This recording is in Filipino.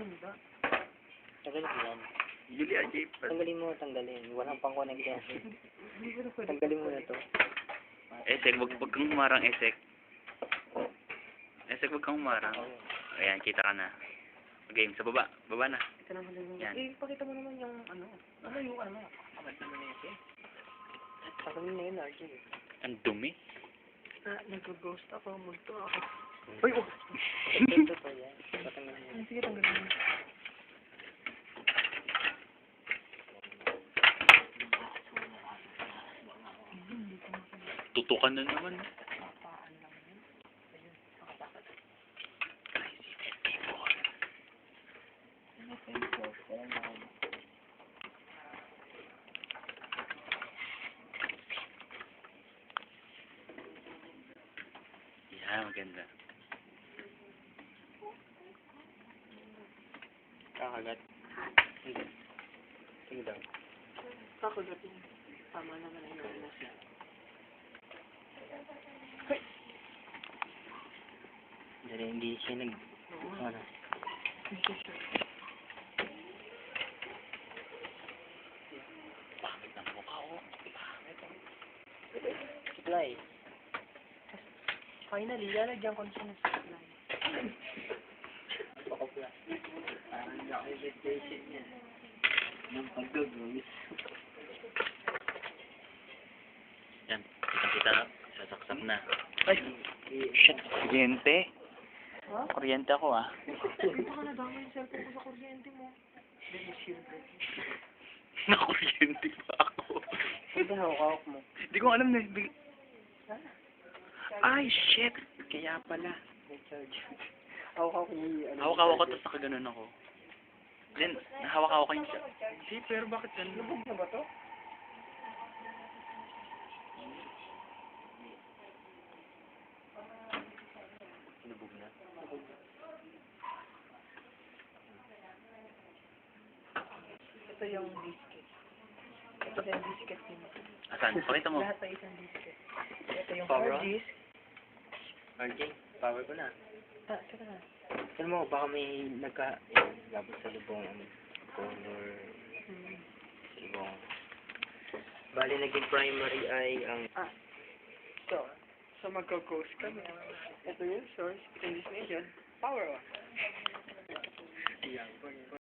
Hindi. Tanggalin mo yan. Julia J. Tanggalin mo, tanggalin. Walang pang connect yan. Hindi ko na pwede. Tanggalin mo na to. Esek, wag, wag kang humarang, Esek. Esek, wag kang humarang. Ayan, kita ka na. Game, sa baba. Baba na. Ito naman yung... Yan. Eh, pakita mo naman yung ano. Ano yung ano? Kamad naman na ito. Tanggalin na yun, RJ. Ang dumi. Ah, nag-ghost ako. Multo ako. Uy, oh! Ito to yan. Sige, tanggalin mo. Tutukan na naman. Kapaan lang yun. Ayun, nakapakat. Ano pa yung software na ako? Yan, maganda. Kakagat. Hindi. Sige daw. Kakagating. Tama naman ang naubos na. Dali, hindi siya nag... Oo. Ano? Hindi siya. Pangit ng mukha ko. Supply. Finally, lalagyan ko na siya ng supply. Pakopla. Parang documentation niya. Ng. Yan, kita-kita na. Sasaksak na. Ay! Shit, kuryente. Ha? Kuryente ako ah. Hindi ka nadama yung cellphone ko sa kuryente mo. Nakuryente pa ako. Hindi, hawak mo. Hindi ko alam na. Big... Ay, shit. Kaya pala. Hawak ko yung... ano, Hawak-hawak ko tapos nakaganon ako. Then, nahawak-hawak ko yung... Hindi, pero bakit ganun? Lubog na ba to? Lubog na. Ito yung disket. Ito yung disket din. Asan? Pakita mo. Lahat ay isang disket. Ito yung hard disk. RJ, power ko na. Ah, teka na. Alam mo, baka may nagka... Labot sa lubong, ano, color, Hmm. sa lubong. Bali, naging primary ay ang... Ah. So, so magko-ghost kami. Ito yung source. Ito yung destination. Power on. Ayan,